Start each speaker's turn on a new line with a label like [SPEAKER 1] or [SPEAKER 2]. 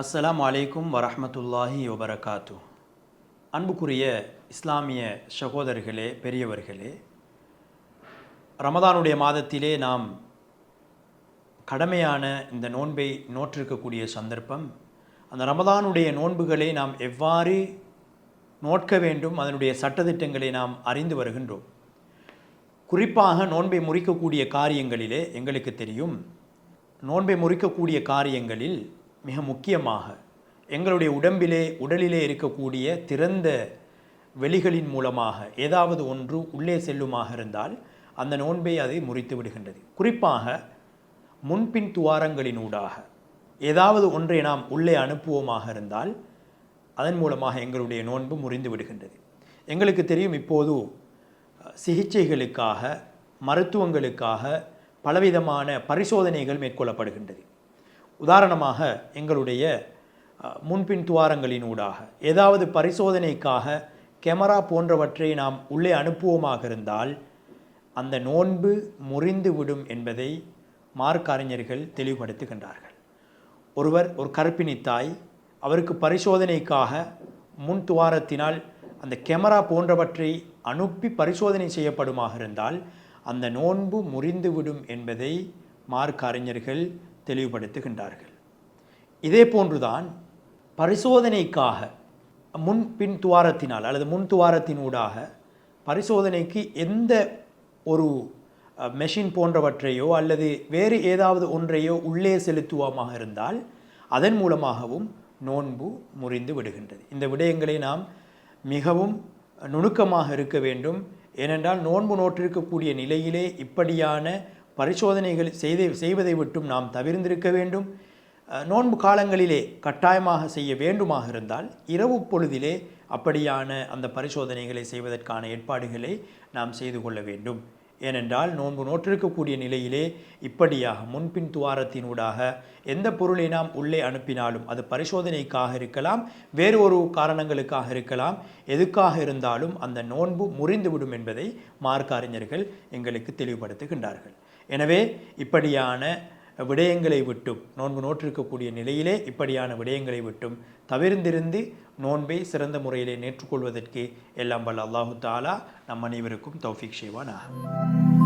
[SPEAKER 1] அஸ்ஸலாமு அலைக்கும் வரஹ்மத்துல்லாஹி வபரகாத்து அன்புக்குரிய இஸ்லாமிய சகோதரர்களே பெரியவர்களே ரமதானுடைய மாதத்திலே நாம் கடமையான இந்த நோன்பை நோற்றிருக்கக்கூடிய சந்தர்ப்பம் அந்த ரமதானுடைய நோன்புகளை நாம் எவ்வாறு நோட்க வேண்டும் அதனுடைய சட்டதிட்டங்களை நாம் அறிந்து வருகின்றோம். குறிப்பாக நோன்பை முறிக்கக்கூடிய காரியங்களிலே எங்களுக்கு தெரியும். நோன்பை முறிக்கக்கூடிய காரியங்களில் மிக முக்கியமாக எங்களுடைய உடம்பிலே உடலிலே இருக்கக்கூடிய திறந்த வெளிகளின் மூலமாக ஏதாவது ஒன்று உள்ளே செல்லுமாக இருந்தால் அந்த நோன்பை அதை முறித்து விடுகின்றது. குறிப்பாக முன்பின் துவாரங்களினூடாக ஏதாவது ஒன்றை நாம் உள்ளே அனுப்புவோமாக இருந்தால் அதன் மூலமாக எங்களுடைய நோன்பு முறிந்து விடுகின்றது. எங்களுக்கு தெரியும் இப்போது சிகிச்சைகளுக்காக மருத்துவங்களுக்காக பலவிதமான பரிசோதனைகள் மேற்கொள்ளப்படுகின்றது. உதாரணமாக எங்களுடைய முன்பின் துவாரங்களினூடாக ஏதாவது பரிசோதனைக்காக கேமரா போன்றவற்றை நாம் உள்ளே அனுப்புவோமாக இருந்தால் அந்த நோன்பு முறிந்துவிடும் என்பதை மார்க் அறிஞர்கள் தெளிவுபடுத்துகின்றார்கள். ஒருவர் ஒரு கற்பிணி தாய் அவருக்கு பரிசோதனைக்காக முன் துவாரத்தினால் அந்த கேமரா போன்றவற்றை அனுப்பி பரிசோதனை செய்யப்படுமாக இருந்தால் அந்த நோன்பு முறிந்துவிடும் என்பதை மார்க் அறிஞர்கள் தெளிவுபடுத்துகின்றார்கள். இதே போன்றுதான் பரிசோதனைக்காக முன் பின் துவாரத்தினால் அல்லது முன் துவாரத்தினூடாக பரிசோதனைக்கு எந்த ஒரு மெஷின் போன்றவற்றையோ அல்லது வேறு ஏதாவது ஒன்றையோ உள்ளே செலுத்துவோமாக இருந்தால் அதன் மூலமாகவும் நோன்பு முறிந்து விடுகின்றது. இந்த விடயங்களை நாம் மிகவும் நுணுக்கமாக இருக்க வேண்டும். ஏனென்றால் நோன்பு நோற்றிருக்கக்கூடிய நிலையிலே இப்படியான பரிசோதனைகள் செய்த செய்வதை விட்டும் நாம் தவிர்ந்திருக்க வேண்டும். நோன்பு காலங்களிலே கட்டாயமாக செய்ய வேண்டுமாக இருந்தால் இரவு பொழுதிலே அப்படியான அந்த பரிசோதனைகளை செய்வதற்கான ஏற்பாடுகளை நாம் செய்து கொள்ள வேண்டும். ஏனென்றால் நோன்பு நோற்றிருக்கக்கூடிய நிலையிலே இப்படியாக முன்பின் துவாரத்தினூடாக எந்த பொருளை நாம் உள்ளே அனுப்பினாலும் அது பரிசோதனைக்காக இருக்கலாம் வேறு ஒரு காரணங்களுக்காக இருக்கலாம் எதுக்காக இருந்தாலும் அந்த நோன்பு முறிந்துவிடும் என்பதை மார்க்க அறிஞர்கள் எங்களுக்கு தெளிவுபடுத்துகின்றார்கள். எனவே இப்படியான விடயங்களை விட்டும் நோன்பு நோற்றிருக்கக்கூடிய நிலையிலே இப்படியான விடயங்களை விட்டும் தவிர்ந்திருந்து நோன்பை சிறந்த முறையிலே நேற்றுக்கொள்வதற்கு எல்லாம் வல்ல அல்லாஹு தாலா நம் அனைவருக்கும் தௌஃபிக் செய்வானாக.